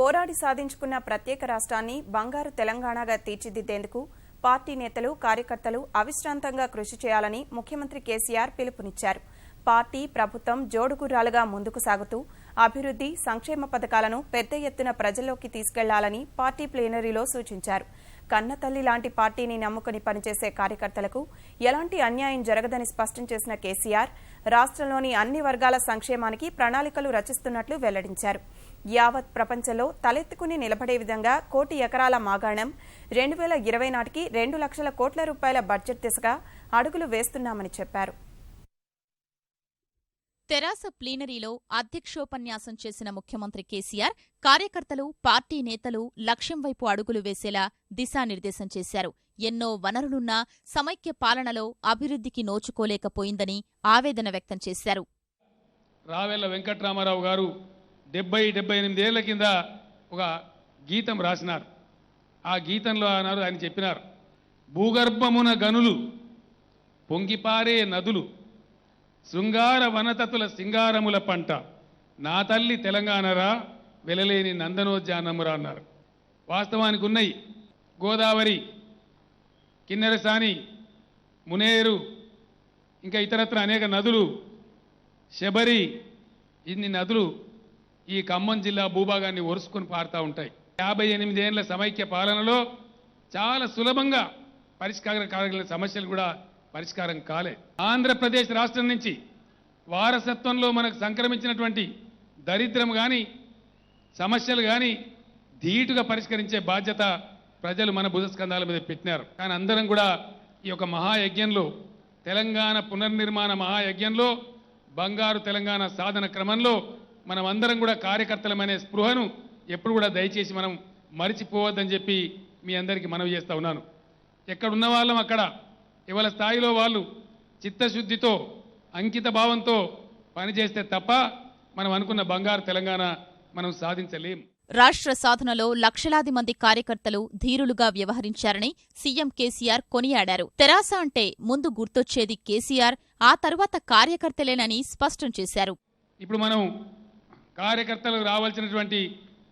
పోరాడి సాధించుకున్న ప్రత్యేక రాష్ట్రాన్ని బంగారు తెలంగాణగా తీర్చిదిద్దేందుకు పార్టీ నేతలు కార్యకర్తలు అవిశ్రాంతంగా కృషి చేయాలని ముఖ్యమంత్రి కేసీఆర్ పిలుపునిచ్చారు. పార్టీ ప్రభుత్వం జోడుగుర్రాలుగా ముందుకు సాగుతూ అభివృద్ధి సంక్షేమ పథకాలను పెద్ద ఎత్తున ప్రజల్లోకి తీసుకెళ్ళాలని పార్టీ ప్లేనరీలో సూచించారు. కన్నతల్లి లాంటి పార్టీని నమ్ముకుని పనిచేసే కార్యకర్తలకు ఎలాంటి అన్యాయం జరగదని స్పష్టం చేసిన కేసీఆర్ రాష్ట్రంలోని అన్ని వర్గాల సంక్షేమానికి ప్రణాళికలు రచిస్తున్నట్లు వెల్లడించారు. యావత్ ప్రపంచంలో తలెత్తుకుని నిలబడే విధంగా కోటి ఎకరాల మాగాణం రెండు వేల ఇరవై నాటికి రెండు లక్షల కోట్ల రూపాయల బడ్జెట్ దిశగా అడుగులు వేస్తున్నామని చెప్పారు. తెరాస ప్లీనరీలో అధ్యక్షోపన్యాసం చేసిన ముఖ్యమంత్రి కేసీఆర్ కార్యకర్తలు పార్టీ నేతలు లక్ష్యం వైపు అడుగులు వేసేలా దిశానిర్దేశం చేశారు. ఎన్నో వనరులున్నా సమైక్య పాలనలో అభివృద్ధికి నోచుకోలేకపోయిందని ఆవేదన వ్యక్తం చేశారు. రావెల్ల వెంకట్రామారావు గారు డెబ్బై డెబ్బై ఏళ్ళ కింద ఒక గీతం రాసినారు. ఆ గీతంలో అన్నారు ఆయన చెప్పినారు భూగర్భమున గనులు పొంగిపారే నదులు శృంగార వనతతుల సింగారముల పంట నా తల్లి తెలంగాణరా వెలలేని నందనోద్యానమురా అన్నారు. వాస్తవానికి ఉన్నాయి. గోదావరి కిన్నెరసాని మునేరు ఇంకా ఇతరత్ర అనేక నదులు శబరి ఇన్ని నదులు ఈ ఖమ్మం జిల్లా భూభాగాన్ని ఒరుసుకొని పారుతూ ఉంటాయి. యాభై ఎనిమిదేళ్ళ సమైక్య పాలనలో చాలా సులభంగా పరిష్కారం కాగలిగిన సమస్యలు కూడా పరిష్కారం కాలే. ఆంధ్రప్రదేశ్ రాష్ట్రం నుంచి వారసత్వంలో మనకు సంక్రమించినటువంటి దరిద్రం కానీ సమస్యలు కానీ ధీటుగా పరిష్కరించే బాధ్యత ప్రజలు మన భుజస్కంధాల మీద పెట్టినారు. కానీ అందరం కూడా ఈ యొక్క మహాయజ్ఞంలో తెలంగాణ పునర్నిర్మాణ మహాయజ్ఞంలో బంగారు తెలంగాణ సాధన క్రమంలో మనం అందరం కూడా కార్యకర్తలమనే స్పృహను ఎప్పుడు కూడా దయచేసి మనం మరిచిపోవద్దని చెప్పి మీ అందరికీ మనవి చేస్తా ఉన్నాను. ఎక్కడ ఉన్న వాళ్ళం అక్కడ? ఇవాళ స్థాయిలో వాళ్ళు చిత్తశుద్ధితో అంకిత భావంతో పనిచేస్తే తప్ప మనం అనుకున్న బంగారు తెలంగాణ మనం సాధించలేం. రాష్ట్ర సాధనలో లక్షలాది మంది కార్యకర్తలు ధీరులుగా వ్యవహరించారని సీఎం కేసీఆర్ కొనియాడారు. తెరాస అంటే ముందు గుర్తొచ్చేది కేసీఆర్ ఆ తరువాత కార్యకర్తలేనని స్పష్టం చేశారు. ఇప్పుడు మనం కార్యకర్తలకు రావాల్సినటువంటి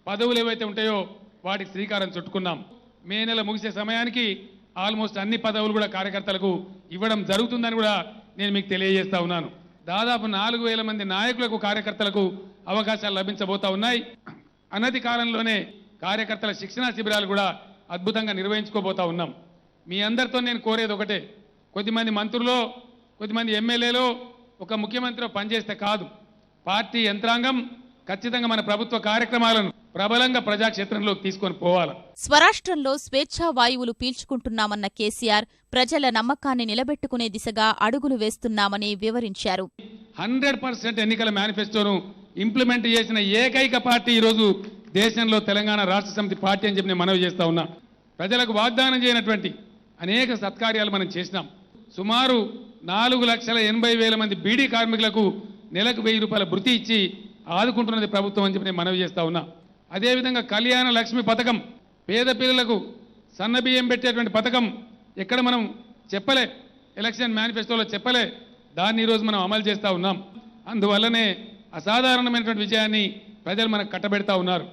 పదవులు ఏవైతే ఉంటాయో వాటికి శ్రీకారం చుట్టుకున్నాం. మే నెల ముగిసే సమయానికి ఆల్మోస్ట్ అన్ని పదవులు కూడా కార్యకర్తలకు ఇవ్వడం జరుగుతుందని కూడా నేను మీకు తెలియజేస్తా ఉన్నాను. దాదాపు నాలుగు వేల మంది నాయకులకు కార్యకర్తలకు అవకాశాలు లభించబోతా ఉన్నాయి. అనతి కాలంలోనే కార్యకర్తల శిక్షణా శిబిరాలు కూడా అద్భుతంగా నిర్వహించుకోబోతా ఉన్నాం. మీ అందరితో నేను కోరేది ఒకటే. కొద్దిమంది మంత్రులు కొద్దిమంది ఎమ్మెల్యేలు ఒక ముఖ్యమంత్రిలో పనిచేస్తే కాదు. పార్టీ యంత్రాంగం ఖచ్చితంగా మన ప్రభుత్వ కార్యక్రమాలను ప్రబలంగా ప్రజాక్షేత్రంలోకి తీసుకొని పోవాలి. స్వరాష్ట్రంలో స్వేచ్ఛా వాయువులు పీల్చుకుంటున్నామన్న కేసీఆర్ ప్రజల నమ్మకాన్ని నిలబెట్టుకునే దిశగా అడుగులు వేస్తున్నామని వివరించారు. హండ్రెడ్ పర్సెంట్ ఎన్నికల మేనిఫెస్టోను ఇంప్లిమెంట్ చేసిన ఏకైక పార్టీ ఈరోజు దేశంలో తెలంగాణ రాష్ట్ర సమితి పార్టీ అని చెప్పి నేను మనవి చేస్తా ఉన్నా. ప్రజలకు వాగ్దానం చేయనటువంటి అనేక సత్కార్యాలు మనం చేసినాం. సుమారు నాలుగు లక్షల ఎనభై వేల మంది బీడీ కార్మికులకు నెలకు వెయ్యి రూపాయల భృతి ఇచ్చి ఆదుకుంటున్నది ప్రభుత్వం అని చెప్పి నేను మనవి చేస్తా ఉన్నా. అదేవిధంగా కళ్యాణ లక్ష్మి పథకం పేద పిల్లలకు సన్న బియ్యం పెట్టేటువంటి పథకం ఎక్కడ మనం చెప్పలే ఎలక్షన్ మేనిఫెస్టోలో చెప్పలే దాన్ని ఈరోజు మనం అమలు చేస్తూ ఉన్నాం. అందువల్లనే అసాధారణమైనటువంటి విజయాన్ని ప్రజలు మనకు కట్టబెడతా ఉన్నారు.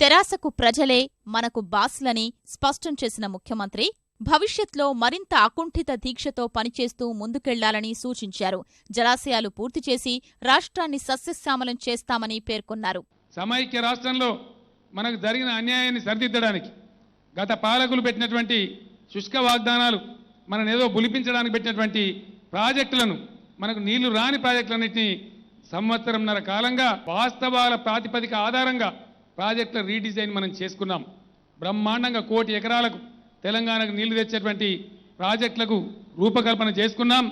తెరాసకు ప్రజలే మనకు బాసులని స్పష్టం చేసిన ముఖ్యమంత్రి భవిష్యత్లో మరింత అకుంఠిత దీక్షతో పనిచేస్తూ ముందుకెళ్ళాలని సూచించారు. జలాశయాలు పూర్తి చేసి రాష్ట్రాన్ని సస్యశ్యామలం చేస్తామని పేర్కొన్నారు. సమైక్య రాష్ట్రంలో మనకు జరిగిన అన్యాయాన్ని సరిదిద్దడానికి గత పాలకులు పెట్టినటువంటి శుష్క వాగ్దానాలు మనని ఏదో బులిపించడానికి పెట్టినటువంటి ప్రాజెక్టులను మనకు నీళ్ళు రాని ప్రాజెక్టులన్నింటినీ సంవత్సరంన్నర కాలంగా వాస్తవాల ప్రాతిపదిక ఆధారంగా ప్రాజెక్టుల రీడిజైన్ మనం చేసుకున్నాం. బ్రహ్మాండంగా కోటి ఎకరాలకు తెలంగాణకు నీళ్ళు తెచ్చేటువంటి ప్రాజెక్టులకు రూపకల్పన చేసుకున్నాం.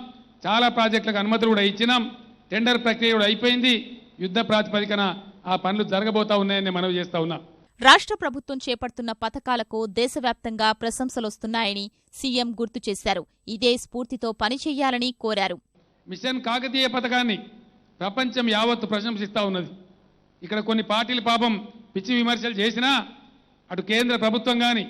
చాలా ప్రాజెక్టులకు అనుమతులు కూడా ఇచ్చినాం. టెండర్ ప్రక్రియ కూడా అయిపోయింది. యుద్ధ ప్రాతిపదికన ఆ పనులు జరగబోతా ఉన్నాయని నేను మనవి చేస్తా ఉన్నా. రాష్ట్ర ప్రభుత్వం చేపడుతున్న పథకాలకు దేశవ్యాప్తంగా ప్రశంసలొస్తున్నాయని సీఎం గుర్తు చేశారు. ఇదే స్ఫూర్తితో పనిచెయ్యాలని కోరారు. మిషన్ కాకతీయ పథకాన్ని ప్రపంచం యావత్తు ప్రశంసిస్తా ఉన్నది. ఇక్కడ కొన్ని పార్టీలు పాపం పిచ్చి విమర్శలు చేసినా అటు కేంద్ర ప్రభుత్వం కానీ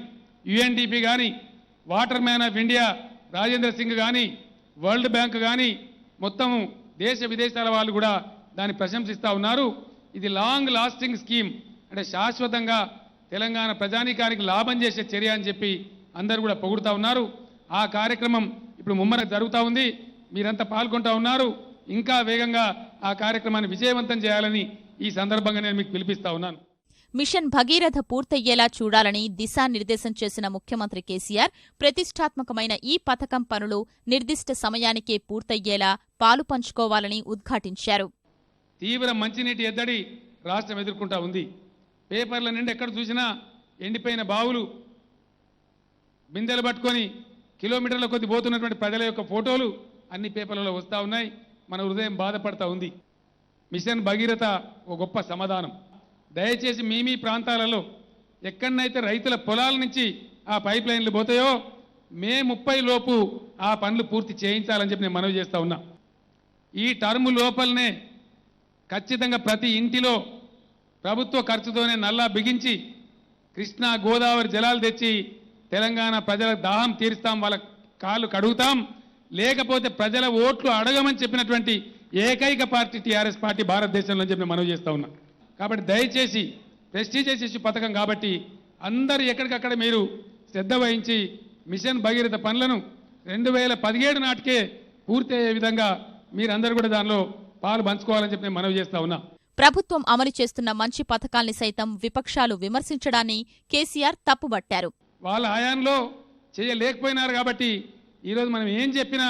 యుఎన్డిపి కానీ water man of India Rajendra Singh కానీ వరల్డ్ బ్యాంక్ కానీ మొత్తం దేశ విదేశాల వాళ్ళు కూడా దాన్ని ప్రశంసిస్తూ ఉన్నారు. ఇది లాంగ్ లాస్టింగ్ స్కీమ్. అంటే శాశ్వతంగా తెలంగాణ ప్రజానీకానికి లాభం చేసే చర్య అని చెప్పి అందరూ కూడా పొగుడుతా ఉన్నారు. ఆ కార్యక్రమం ఇప్పుడు ముమ్మర జరుగుతూ ఉంది. మీరంతా పాల్గొంటూ ఉన్నారు. ఇంకా వేగంగా ఆ కార్యక్రమాన్ని విజయవంతం చేయాలని ఈ సందర్భంగా నేను మీకు పిలిపిస్తా ఉన్నాను. మిషన్ భగీరథ పూర్తయ్యేలా చూడాలని దిశానిర్దేశం చేసిన ముఖ్యమంత్రి కేసీఆర్ ప్రతిష్టాత్మకమైన ఈ పథకం పనులు నిర్దిష్ట సమయానికే పూర్తయ్యేలా పాలు పంచుకోవాలని ఉద్ఘాటించారు. తీవ్ర మంచినీటి ఎద్దడి రాష్ట్రం ఎదుర్కొంటా ఉంది. పేపర్ల నుండి ఎక్కడ చూసినా ఎండిపోయిన బావులు బిందెలు పట్టుకొని కిలోమీటర్ల కొద్ది పోతున్నటువంటి ప్రజల యొక్క ఫోటోలు అన్ని పేపర్లలో వస్తూ ఉన్నాయి. మన హృదయం బాధపడతా ఉంది. మిషన్ భగీరథ ఒక గొప్ప సమాధానం. దయచేసి మీ మీ ప్రాంతాలలో ఎక్కడనైతే రైతుల పొలాల నుంచి ఆ పైప్ లైన్లు పోతాయో మే ముప్పై లోపు ఆ పనులు పూర్తి చేయించాలని చెప్పి నేను మనవి చేస్తా ఉన్నా. ఈ టర్ము లోపలనే ఖచ్చితంగా ప్రతి ఇంటిలో ప్రభుత్వ ఖర్చుతోనే నల్లా బిగించి కృష్ణా గోదావరి జలాలు తెచ్చి తెలంగాణ ప్రజల దాహం తీరుస్తాం వాళ్ళ కాళ్ళు కడుగుతాం. లేకపోతే ప్రజల ఓట్లు అడగమని చెప్పినటువంటి ఏకైక పార్టీ టీఆర్ఎస్ పార్టీ భారతదేశంలో చెప్పి మనవి చేస్తా ఉన్నా. కాబట్టి దయచేసి ప్రెస్టీజియస్ ఇష్యూ పథకం కాబట్టి అందరూ ఎక్కడికక్కడ మీరు శ్రద్ధ వహించి మిషన్ భగీరథ పనులను రెండు వేల పదిహేడు నాటికే పూర్తి అయ్యే విధంగా మీరందరూ కూడా దానిలో పాలు పంచుకోవాలని చెప్పి నేను మనవి చేస్తా ఉన్నా. ప్రభుత్వం అమలు చేస్తున్న మంచి పథకాల్ని సైతం విపక్షాలు విమర్శించడాన్ని కేసీఆర్ తప్పుబట్టారు. వాళ్ళ హయాంలో చేయలేకపోయినారు కాబట్టి ఈరోజు మనం ఏం చెప్పినా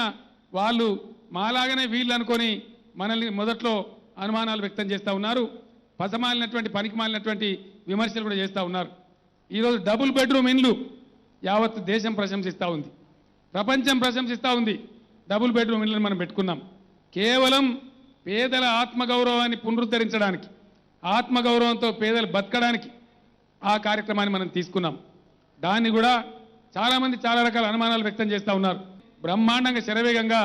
వాళ్ళు మాలాగానే వీళ్ళు అనుకొని మనల్ని మొదట్లో అనుమానాలు వ్యక్తం చేస్తూ ఉన్నారు. పసమాలినటువంటి పనికి మాలినటువంటి విమర్శలు కూడా చేస్తూ ఉన్నారు. ఈరోజు డబుల్ బెడ్రూమ్ ఇండ్లు యావత్ దేశం ప్రశంసిస్తూ ఉంది. ప్రపంచం ప్రశంసిస్తూ ఉంది. డబుల్ బెడ్రూమ్ ఇండ్లను మనం పెట్టుకున్నాం కేవలం పేదల ఆత్మగౌరవాన్ని పునరుద్ధరించడానికి ఆత్మగౌరవంతో పేదలు బతకడానికి ఆ కార్యక్రమాన్ని మనం తీసుకున్నాం. దాన్ని కూడా చాలామంది చాలా రకాల అనుమానాలు వ్యక్తం చేస్తూ ఉన్నారు. బ్రహ్మాండంగా శరవేగంగా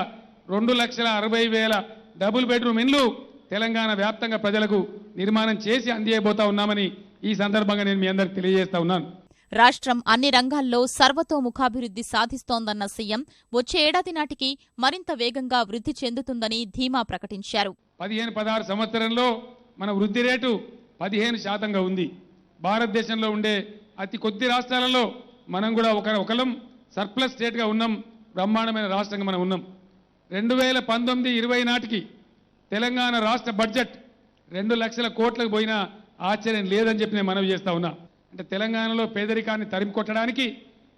రెండు లక్షల అరవై వేల డబుల్ బెడ్రూమ్ ఇండ్లు తెలంగాణ వ్యాప్తంగా ప్రజలకు నిర్మాణం చేసి అందియబోతా ఉన్నామని ఈ సందర్భంగా నేను మీ అందరికి తెలియజేస్తా ఉన్నాను. రాష్ట్రం అన్ని రంగాల్లో సర్వతోముఖాభివృద్ధి సాధిస్తోందన్న సీఎం వచ్చే ఏడాది నాటికి మరింత వేగంగా వృద్ధి చెందుతుందని ధీమా ప్రకటించారు. పదిహేను పదహారు సంవత్సరంలో మన వృద్ధి రేటు పదిహేను శాతంగా ఉంది. భారతదేశంలో ఉండే అతి కొద్ది రాష్ట్రాలలో మనం కూడా ఒక ఒకలం సర్ప్లస్ స్టేట్గా ఉన్నాం. బ్రహ్మాండమైన రాష్ట్రంగా మనం ఉన్నాం. రెండు వేల పంతొమ్మిది ఇరవై నాటికి తెలంగాణ రాష్ట్ర బడ్జెట్ రెండు లక్షల కోట్లకు పోయినా ఆశ్చర్యం లేదని చెప్పి నేను మనవి చేస్తా ఉన్నా. అంటే తెలంగాణలో పేదరికాన్ని తరిమి కొట్టడానికి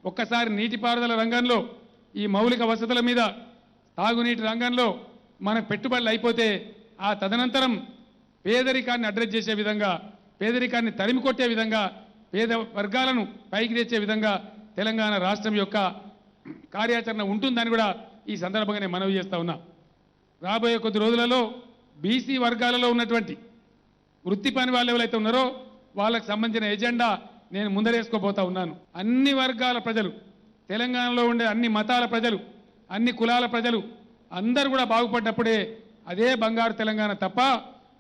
ఒక్కసారి నీటిపారుదల రంగంలో ఈ మౌలిక వసతుల మీద తాగునీటి రంగంలో మన పెట్టుబడులు అయిపోతే ఆ తదనంతరం పేదరికాన్ని అడ్రస్ చేసే విధంగా పేదరికాన్ని తరిమి కొట్టే విధంగా పేద వర్గాలను పైకి తెచ్చే విధంగా తెలంగాణ రాష్ట్రం యొక్క కార్యాచరణ ఉంటుందని కూడా ఈ సందర్భంగా నేను మనవి చేస్తా ఉన్నా. రాబోయే కొద్ది రోజులలో బీసీ వర్గాలలో ఉన్నటువంటి వృత్తి పని వాళ్ళు ఎవరైతే ఉన్నారో వాళ్ళకు సంబంధించిన ఎజెండా నేను ముందరేసుకోబోతా ఉన్నాను. అన్ని వర్గాల ప్రజలు తెలంగాణలో ఉండే అన్ని మతాల ప్రజలు అన్ని కులాల ప్రజలు అందరూ కూడా బాగుపడ్డప్పుడే అదే బంగారు తెలంగాణ తప్ప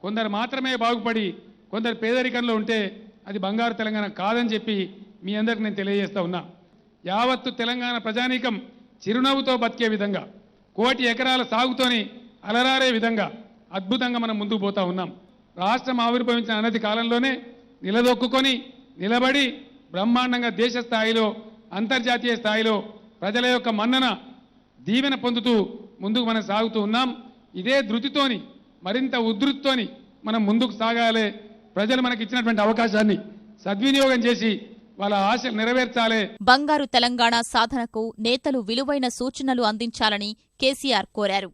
కొందరు మాత్రమే బాగుపడి కొందరు పేదరికంలో ఉంటే అది బంగారు తెలంగాణ కాదని చెప్పి మీ అందరికి నేను తెలియజేస్తా ఉన్నా. యావత్తు తెలంగాణ ప్రజానీకం చిరునవ్వుతో బతికే విధంగా కోటి ఎకరాల సాగుతోని అలరారే విధంగా అద్భుతంగా మనం ముందుకు పోతా ఉన్నాం. రాష్ట్రం ఆవిర్భవించిన అనతి కాలంలోనే నిలదొక్కుకొని నిలబడి బ్రహ్మాండంగా దేశ స్థాయిలో అంతర్జాతీయ స్థాయిలో ప్రజల యొక్క మన్నన దీవెన పొందుతూ ముందుకు మనం సాగుతూ ఉన్నాం. ఇదే ధృతితోని మరింత ఉధృతితోని మనం ముందుకు సాగాలి. ప్రజలు మనకి ఇచ్చినటువంటి అవకాశాన్ని సద్వినియోగం చేసి వాళ్ళ ఆశలు నెరవేర్చాలి. బంగారు తెలంగాణ సాధనకు నేతలు విలువైన సూచనలు అందించాలని కేసీఆర్ కోరారు.